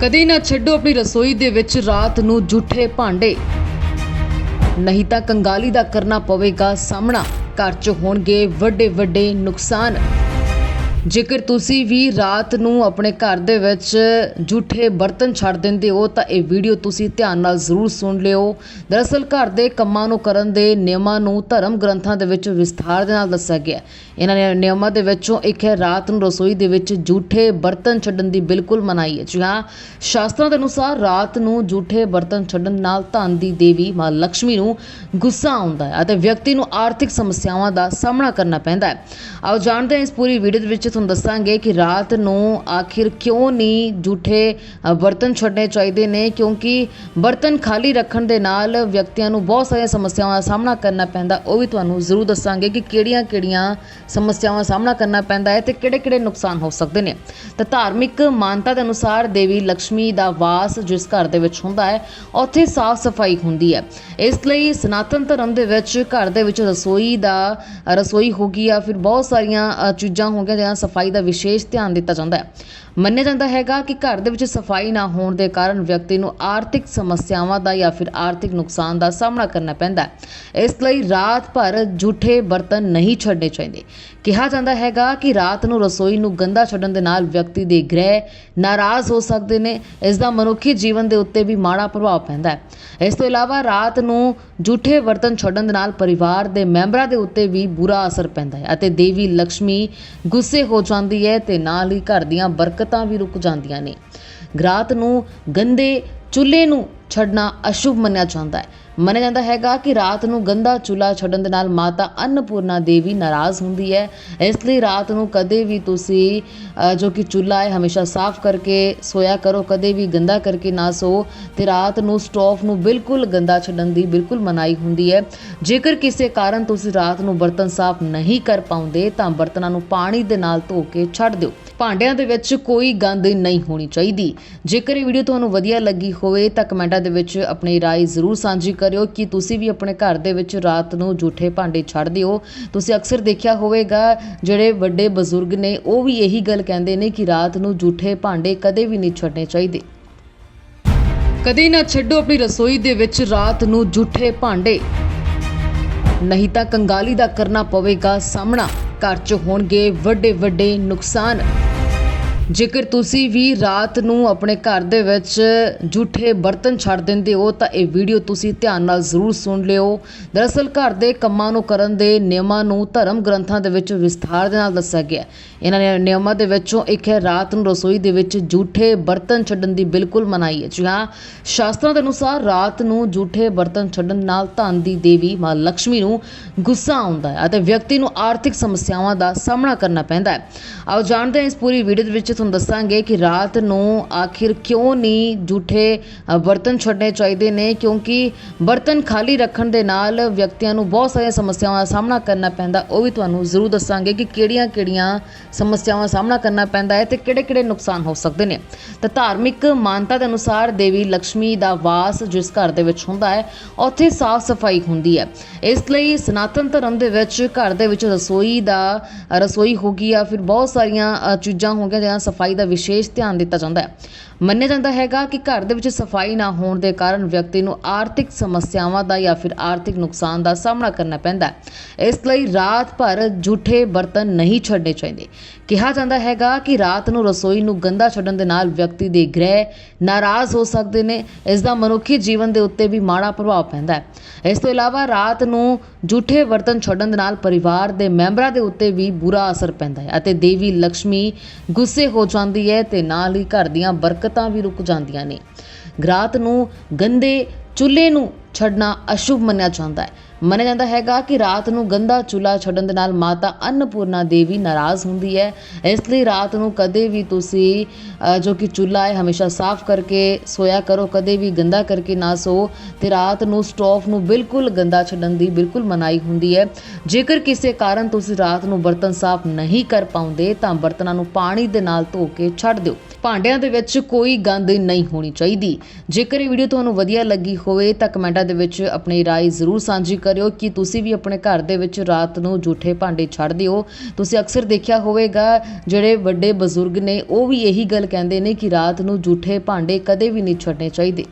ਕਦੇ ਨਾ ਛੱਡੋ ਆਪਣੀ ਰਸੋਈ ਦੇ ਵਿੱਚ ਰਾਤ ਨੂੰ ਜੂਠੇ ਭਾਂਡੇ। ਨਹੀਂ ਤਾਂ ਕੰਗਾਲੀ ਦਾ ਕਰਨਾ ਪਵੇਗਾ ਸਾਹਮਣਾ। ਘਰ 'ਚ ਹੋਣਗੇ ਵੱਡੇ ਵੱਡੇ ਨੁਕਸਾਨ। ਜੇਕਰ ਤੁਸੀਂ ਵੀ ਰਾਤ ਨੂੰ ਆਪਣੇ ਘਰ ਦੇ ਵਿੱਚ ਜੂਠੇ ਬਰਤਨ ਛੱਡ ਦਿੰਦੇ ਹੋ, ਤਾਂ ਇਹ ਵੀਡੀਓ ਤੁਸੀਂ ਧਿਆਨ ਨਾਲ ਜ਼ਰੂਰ ਸੁਣ ਲਿਓ। ਦਰਅਸਲ ਘਰ ਦੇ ਕੰਮਾਂ ਨੂੰ ਕਰਨ ਦੇ ਨਿਯਮਾਂ ਨੂੰ ਧਰਮ ਗ੍ਰੰਥਾਂ ਦੇ ਵਿੱਚ ਵਿਸਥਾਰ ਦੇ ਨਾਲ ਦੱਸਿਆ ਗਿਆ ਇਹਨਾਂ ਨੇ ਨਿਯਮਾਂ ਦੇ ਵਿੱਚੋਂ ਇੱਕ ਹੈ, ਰਾਤ ਨੂੰ ਰਸੋਈ ਦੇ ਵਿੱਚ ਜੂਠੇ ਬਰਤਨ ਛੱਡਣ ਦੀ ਬਿਲਕੁਲ ਮਨਾਹੀ ਹੈ। ਜੀ ਹਾਂ, ਸ਼ਾਸਤਰਾਂ ਦੇ ਅਨੁਸਾਰ ਰਾਤ ਨੂੰ ਜੂਠੇ ਬਰਤਨ ਛੱਡਣ ਨਾਲ ਧਨ ਦੀ ਦੇਵੀ ਮਾਂ ਲక్ష్ਮੀ ਨੂੰ ਗੁੱਸਾ ਆਉਂਦਾ ਹੈ ਅਤੇ ਵਿਅਕਤੀ ਨੂੰ ਆਰਥਿਕ ਸਮੱਸਿਆਵਾਂ ਦਾ ਸਾਹਮਣਾ ਕਰਨਾ ਪੈਂਦਾ ਹੈ। ਆਓ ਜਾਣਦੇ ਹਾਂ ਇਸ ਪੂਰੀ ਵੀਡੀਓ ਦੇ ਵਿੱਚ ਤੁਹਾਨੂੰ ਦੱਸਾਂਗੇ ਕਿ ਰਾਤ ਨੂੰ ਆਖਿਰ ਕਿਉਂ ਨਹੀਂ ਜੂਠੇ ਬਰਤਨ ਛੱਡਣੇ ਚਾਹੀਦੇ ਨੇ? ਕਿਉਂਕਿ ਬਰਤਨ ਖਾਲੀ ਰੱਖਣ ਦੇ ਨਾਲ ਵਿਅਕਤੀਆਂ ਨੂੰ ਬਹੁਤ ਸਾਰੀਆਂ ਸਮੱਸਿਆਵਾਂ ਦਾ ਸਾਹਮਣਾ ਕਰਨਾ ਪੈਂਦਾ। ਉਹ ਵੀ ਤੁਹਾਨੂੰ ਜ਼ਰੂਰ ਦੱਸਾਂਗੇ ਕਿ ਕਿਹੜੀਆਂ-ਕਿਹੜੀਆਂ ਸਮੱਸਿਆਵਾਂ ਦਾ ਸਾਹਮਣਾ ਕਰਨਾ ਪੈਂਦਾ ਹੈ ਤੇ ਕਿਹੜੇ-ਕਿਹੜੇ ਨੁਕਸਾਨ ਹੋ ਸਕਦੇ ਨੇ। ਤਾਂ ਧਾਰਮਿਕ ਮਾਨਤਾ ਦੇ ਅਨੁਸਾਰ ਦੇਵੀ ਲక్ష్ਮੀ ਦਾ ਵਾਸ ਜਿਸ ਘਰ ਦੇ ਵਿੱਚ ਹੁੰਦਾ ਹੈ, ਉੱਥੇ ਸਾਫ਼ ਸਫ਼ਾਈ ਹੁੰਦੀ ਹੈ। ਇਸ ਲਈ ਸਨਾਤਨ ਧਰਮ ਦੇ ਵਿੱਚ ਘਰ ਦੇ ਵਿੱਚ ਰਸੋਈ ਦਾ, ਰਸੋਈ ਹੋ ਗਈ ਜਾਂ ਫਿਰ ਬਹੁਤ ਸਾਰੀਆਂ ਚੀਜ਼ਾਂ ਹੋ ਗਈਆਂ ਜਿਹੜਾ ਸਫ਼ਾਈ ਦਾ ਵਿਸ਼ੇਸ਼ ਧਿਆਨ ਦਿੱਤਾ ਜਾਂਦਾ ਹੈ। ਮੰਨਿਆ ਜਾਂਦਾ ਹੈਗਾ ਕਿ ਘਰ ਦੇ ਵਿੱਚ ਸਫ਼ਾਈ ਨਾ ਹੋਣ ਦੇ ਕਾਰਨ ਵਿਅਕਤੀ ਨੂੰ ਆਰਥਿਕ ਸਮੱਸਿਆਵਾਂ ਦਾ ਜਾਂ ਫਿਰ ਆਰਥਿਕ ਨੁਕਸਾਨ ਦਾ ਸਾਹਮਣਾ ਕਰਨਾ ਪੈਂਦਾ ਹੈ। ਇਸ ਲਈ ਰਾਤ ਭਰ ਝੂਠੇ ਬਰਤਨ ਨਹੀਂ ਛੱਡਣੇ ਚਾਹੀਦੇ। ਕਿਹਾ ਜਾਂਦਾ ਹੈਗਾ ਕਿ ਰਾਤ ਨੂੰ ਰਸੋਈ ਨੂੰ ਗੰਦਾ ਛੱਡਣ ਦੇ ਨਾਲ ਵਿਅਕਤੀ ਦੇ ਗ੍ਰਹਿ ਨਾਰਾਜ਼ ਹੋ ਸਕਦੇ ਨੇ। ਇਸ ਦਾ ਮਨੁੱਖੀ ਜੀਵਨ ਦੇ ਉੱਤੇ ਵੀ ਮਾੜਾ ਪ੍ਰਭਾਵ ਪੈਂਦਾ ਹੈ। ਇਸ ਤੋਂ ਇਲਾਵਾ ਰਾਤ ਨੂੰ ਝੂਠੇ ਬਰਤਨ ਛੱਡਣ ਦੇ ਨਾਲ ਪਰਿਵਾਰ ਦੇ ਮੈਂਬਰਾਂ ਦੇ ਉੱਤੇ ਵੀ ਬੁਰਾ ਅਸਰ ਪੈਂਦਾ ਹੈ ਅਤੇ ਦੇਵੀ ਲక్ష్ਮੀ ਗੁੱਸੇ ਹੋ ਜਾਂਦੀ ਹੈ ਤੇ ਨਾਲ ਹੀ ਘਰ ਦੀਆਂ ਬਰਕਤਾਂ ਵੀ ਰੁਕ ਜਾਂਦੀਆਂ ਨੇ। ਰਾਤ ਨੂੰ ਗੰਦੇ ਚੁੱਲ੍ਹੇ ਨੂੰ ਛੱਡਣਾ ਅਸ਼ੁਭ ਮੰਨਿਆ ਜਾਂਦਾ ਹੈ। ਮੰਨਿਆ ਜਾਂਦਾ ਹੈਗਾ ਕਿ ਰਾਤ ਨੂੰ ਗੰਦਾ ਚੁੱਲ੍ਹਾ ਛੱਡਣ ਦੇ ਨਾਲ ਮਾਤਾ ਅੰਨਪੂਰਨਾ ਦੇਵੀ ਨਾਰਾਜ਼ ਹੁੰਦੀ ਹੈ ਇਸ ਲਈ ਰਾਤ ਨੂੰ ਕਦੇ ਵੀ ਤੁਸੀਂ ਅ, ਜੋ ਕਿ ਚੁੱਲ੍ਹਾ ਹੈ ਹਮੇਸ਼ਾ ਸਾਫ਼ ਕਰਕੇ ਸੋਇਆ ਕਰੋ ਕਦੇ ਵੀ ਗੰਦਾ ਕਰਕੇ ਨਾ ਸੋ ਤੇ ਰਾਤ ਨੂੰ ਸਟੋਵ ਨੂੰ ਬਿਲਕੁਲ ਗੰਦਾ ਛੱਡਣ ਦੀ ਬਿਲਕੁਲ ਮਨਾਹੀ ਹੁੰਦੀ ਹੈ ਜੇਕਰ ਕਿਸੇ ਕਾਰਨ ਤੁਸੀਂ ਰਾਤ ਨੂੰ ਬਰਤਨ ਸਾਫ਼ ਨਹੀਂ ਕਰ ਪਾਉਂਦੇ ਤਾਂ ਬਰਤਨਾਂ ਨੂੰ ਪਾਣੀ ਦੇ ਨਾਲ ਧੋ ਕੇ ਛੱਡ ਦਿਓ ਭਾਂਡਿਆਂ ਦੇ ਵਿੱਚ ਕੋਈ ਗੰਦ ਨਹੀਂ ਹੋਣੀ ਚਾਹੀਦੀ ਜੇਕਰ ਇਹ ਵੀਡੀਓ ਤੁਹਾਨੂੰ ਵਧੀਆ ਲੱਗੀ ਹੋਵੇ ਤਾਂ ਕਮੈਂਟਾਂ ਦੇ ਵਿੱਚ ਆਪਣੀ رائے ਜ਼ਰੂਰ ਸਾਂਝੀ ਕਰਿਓ ਕਿ ਤੁਸੀਂ ਵੀ ਆਪਣੇ ਘਰ ਦੇ ਵਿੱਚ ਰਾਤ ਨੂੰ ਝੂਠੇ ਭਾਂਡੇ ਛੱਡ ਦਿਓ। ਤੁਸੀਂ ਅਕਸਰ ਦੇਖਿਆ ਹੋਵੇਗਾ, ਜਿਹੜੇ ਵੱਡੇ ਬਜ਼ੁਰਗ ਨੇ, ਉਹ ਵੀ ਇਹੀ ਗੱਲ ਕਹਿੰਦੇ ਨੇ ਕਿ ਰਾਤ ਨੂੰ ਝੂਠੇ ਭਾਂਡੇ ਕਦੇ ਵੀ ਨਹੀਂ ਛੱਡਣੇ ਚਾਹੀਦੇ। ਕਦੇ ਨਾ ਛੱਡੋ ਆਪਣੀ ਰਸੋਈ ਦੇ ਵਿੱਚ ਰਾਤ ਨੂੰ ਝੂਠੇ ਭਾਂਡੇ। ਨਹੀਂ ਤਾਂ ਕੰਗਾਲੀ ਦਾ ਕਰਨਾ ਪਵੇਗਾ ਸਾਹਮਣਾ। ਘਰ 'ਚ ਹੋਣਗੇ ਵੱਡੇ ਵੱਡੇ ਨੁਕਸਾਨ। ਜੇਕਰ ਤੁਸੀਂ ਵੀ ਰਾਤ ਨੂੰ ਆਪਣੇ ਘਰ ਦੇ ਵਿੱਚ ਜੂਠੇ ਬਰਤਨ ਛੱਡ ਦਿੰਦੇ ਹੋ, ਤਾਂ ਇਹ ਵੀਡੀਓ ਤੁਸੀਂ ਧਿਆਨ ਨਾਲ ਜ਼ਰੂਰ ਸੁਣ ਲਿਓ। ਦਰਅਸਲ ਘਰ ਦੇ ਕੰਮਾਂ ਨੂੰ ਕਰਨ ਦੇ ਨਿਯਮਾਂ ਨੂੰ ਧਰਮ ਗ੍ਰੰਥਾਂ ਦੇ ਵਿੱਚ ਵਿਸਥਾਰ ਦੇ ਨਾਲ ਦੱਸਿਆ ਗਿਆ ਇਹਨਾਂ ਨੇ ਨਿਯਮਾਂ ਦੇ ਵਿੱਚੋਂ ਇੱਕ ਹੈ, ਰਾਤ ਨੂੰ ਰਸੋਈ ਦੇ ਵਿੱਚ ਜੂਠੇ ਬਰਤਨ ਛੱਡਣ ਦੀ ਬਿਲਕੁਲ ਮਨਾਹੀ ਹੈ। ਜੀ ਹਾਂ, ਸ਼ਾਸਤਰਾਂ ਦੇ ਅਨੁਸਾਰ ਰਾਤ ਨੂੰ ਜੂਠੇ ਬਰਤਨ ਛੱਡਣ ਨਾਲ ਧਨ ਦੀ ਦੇਵੀ ਮਾਂ ਲక్ష్ਮੀ ਨੂੰ ਗੁੱਸਾ ਆਉਂਦਾ ਹੈ ਅਤੇ ਵਿਅਕਤੀ ਨੂੰ ਆਰਥਿਕ ਸਮੱਸਿਆਵਾਂ ਦਾ ਸਾਹਮਣਾ ਕਰਨਾ ਪੈਂਦਾ ਹੈ। ਆਓ ਜਾਣਦੇ ਹਾਂ ਇਸ ਪੂਰੀ ਵੀਡੀਓ ਦੇ ਵਿੱਚ ਤੁਹਾਨੂੰ ਦੱਸਾਂਗੇ ਕਿ ਰਾਤ ਨੂੰ ਆਖਿਰ ਕਿਉਂ ਨਹੀਂ ਝੂਠੇ ਬਰਤਨ ਛੱਡਣੇ ਚਾਹੀਦੇ ਨੇ? ਕਿਉਂਕਿ ਬਰਤਨ ਖਾਲੀ ਰੱਖਣ ਦੇ ਨਾਲ ਵਿਅਕਤੀਆਂ ਨੂੰ ਬਹੁਤ ਸਾਰੀਆਂ ਸਮੱਸਿਆਵਾਂ ਦਾ ਸਾਹਮਣਾ ਕਰਨਾ ਪੈਂਦਾ। ਉਹ ਵੀ ਤੁਹਾਨੂੰ ਜ਼ਰੂਰ ਦੱਸਾਂਗੇ ਕਿ ਕਿਹੜੀਆਂ-ਕਿਹੜੀਆਂ ਸਮੱਸਿਆਵਾਂ ਦਾ ਸਾਹਮਣਾ ਕਰਨਾ ਪੈਂਦਾ ਹੈ ਤੇ ਕਿਹੜੇ-ਕਿਹੜੇ ਨੁਕਸਾਨ ਹੋ ਸਕਦੇ ਨੇ। ਤਾਂ ਧਾਰਮਿਕ ਮਾਨਤਾ ਦੇ ਅਨੁਸਾਰ ਦੇਵੀ ਲక్ష్ਮੀ ਦਾ ਵਾਸ ਜਿਸ ਘਰ ਦੇ ਵਿੱਚ ਹੁੰਦਾ ਹੈ, ਉੱਥੇ ਸਾਫ਼ ਸਫ਼ਾਈ ਹੁੰਦੀ ਹੈ। ਇਸ ਲਈ ਸਨਾਤਨ ਧਰਮ ਦੇ ਵਿੱਚ ਘਰ ਦੇ ਵਿੱਚ ਰਸੋਈ ਦਾ, ਰਸੋਈ ਹੋ ਗਈ ਜਾਂ ਫਿਰ ਬਹੁਤ ਸਾਰੀਆਂ ਚੀਜ਼ਾਂ ਹੋ ਗਈਆਂ ਜਿਹਨਾਂ ਸਫ਼ਾਈ ਦਾ ਵਿਸ਼ੇਸ਼ ਧਿਆਨ ਦਿੱਤਾ ਜਾਂਦਾ ਹੈ। ਮੰਨਿਆ ਜਾਂਦਾ ਹੈਗਾ ਕਿ ਘਰ ਦੇ ਵਿੱਚ ਸਫ਼ਾਈ ਨਾ ਹੋਣ ਦੇ ਕਾਰਨ ਵਿਅਕਤੀ ਨੂੰ ਆਰਥਿਕ ਸਮੱਸਿਆਵਾਂ ਦਾ ਜਾਂ ਫਿਰ ਆਰਥਿਕ ਨੁਕਸਾਨ ਦਾ ਸਾਹਮਣਾ ਕਰਨਾ ਪੈਂਦਾ ਇਸ ਲਈ ਰਾਤ ਭਰ ਝੂਠੇ ਬਰਤਨ ਨਹੀਂ ਛੱਡਣੇ ਚਾਹੀਦੇ। ਕਿਹਾ ਜਾਂਦਾ ਹੈਗਾ ਕਿ ਰਾਤ ਨੂੰ ਰਸੋਈ ਨੂੰ ਗੰਦਾ ਛੱਡਣ ਦੇ ਨਾਲ ਵਿਅਕਤੀ ਦੇ ਗ੍ਰਹਿ ਨਾਰਾਜ਼ ਹੋ ਸਕਦੇ ਨੇ। ਇਸ ਦਾ ਮਨੁੱਖੀ ਜੀਵਨ ਦੇ ਉੱਤੇ ਵੀ ਮਾੜਾ ਪ੍ਰਭਾਵ ਪੈਂਦਾ ਹੈ। ਇਸ ਤੋਂ ਇਲਾਵਾ ਰਾਤ ਨੂੰ ਝੂਠੇ ਬਰਤਨ ਛੱਡਣ ਦੇ ਨਾਲ ਪਰਿਵਾਰ ਦੇ ਮੈਂਬਰਾਂ ਦੇ ਉੱਤੇ ਵੀ ਬੁਰਾ ਅਸਰ ਪੈਂਦਾ ਹੈ ਅਤੇ ਦੇਵੀ ਲక్ష్ਮੀ ਗੁੱਸੇ ਹੋ ਜਾਂਦੀ ਹੈ ਤੇ ਨਾਲ ਹੀ ਘਰ ਦੀਆਂ ਬਰਕਤਾਂ ਵੀ ਰੁਕ ਜਾਂਦੀਆਂ ਨੇ। ਰਾਤ ਨੂੰ, ਗੰਦੇ ਚੁੱਲ੍ਹੇ ਨੂੰ ਛੱਡਣਾ ਅਸ਼ੁਭ ਮੰਨਿਆ ਜਾਂਦਾ ਹੈ। ਮੰਨਿਆ ਜਾਂਦਾ ਹੈਗਾ ਕਿ ਰਾਤ ਨੂੰ ਗੰਦਾ ਚੁੱਲ੍ਹਾ ਛੱਡਣ ਦੇ ਨਾਲ ਮਾਤਾ ਅੰਨਪੂਰਨਾ ਦੇਵੀ ਨਾਰਾਜ਼ ਹੁੰਦੀ ਹੈ। ਇਸ ਲਈ ਰਾਤ ਨੂੰ ਕਦੇ ਵੀ ਤੁਸੀਂ ਜੋ ਕਿ ਚੁੱਲ੍ਹਾ ਹੈ, ਹਮੇਸ਼ਾ ਸਾਫ਼ ਕਰਕੇ ਸੋਇਆ ਕਰੋ, ਕਦੇ ਵੀ ਗੰਦਾ ਕਰਕੇ ਨਾ ਸੋ ਤੇ ਰਾਤ ਨੂੰ ਸਟੋਵ ਨੂੰ ਬਿਲਕੁਲ ਗੰਦਾ ਛੱਡਣ ਦੀ ਬਿਲਕੁਲ ਮਨਾਹੀ ਹੁੰਦੀ ਹੈ। ਜੇਕਰ ਕਿਸੇ ਕਾਰਨ ਤੁਸੀਂ ਰਾਤ ਨੂੰ ਬਰਤਨ ਸਾਫ਼ ਨਹੀਂ ਕਰ ਪਾਉਂਦੇ, ਤਾਂ ਬਰਤਨਾਂ ਨੂੰ ਪਾਣੀ ਦੇ ਨਾਲ ਧੋ ਕੇ ਛੱਡ ਦਿਓ। ਭਾਂਡਿਆਂ ਦੇ ਵਿੱਚ ਕੋਈ ਗੰਦ ਨਹੀਂ ਹੋਣੀ ਚਾਹੀਦੀ ਜੇਕਰ ਇਹ ਵੀਡੀਓ ਤੁਹਾਨੂੰ ਵਧੀਆ ਲੱਗੀ ਹੋਵੇ ਤਾਂ ਕਮੈਂਟਾਂ ਦੇ ਵਿੱਚ ਆਪਣੀ رائے ਜ਼ਰੂਰ ਸਾਂਝੀ ਕਰਿਓ ਕਿ ਤੁਸੀਂ ਵੀ ਆਪਣੇ ਘਰ ਦੇ ਵਿੱਚ ਰਾਤ ਨੂੰ ਝੂਠੇ ਭਾਂਡੇ ਛੱਡ ਦਿਓ ਤੁਸੀਂ ਅਕਸਰ ਦੇਖਿਆ ਹੋਵੇਗਾ ਜਿਹੜੇ ਵੱਡੇ ਬਜ਼ੁਰਗ ਨੇ ਉਹ ਵੀ ਇਹੀ ਗੱਲ ਕਹਿੰਦੇ ਨੇ ਕਿ ਰਾਤ ਨੂੰ ਝੂਠੇ ਭਾਂਡੇ ਕਦੇ ਵੀ ਨਹੀਂ ਛੱਡਣੇ ਚਾਹੀਦੇ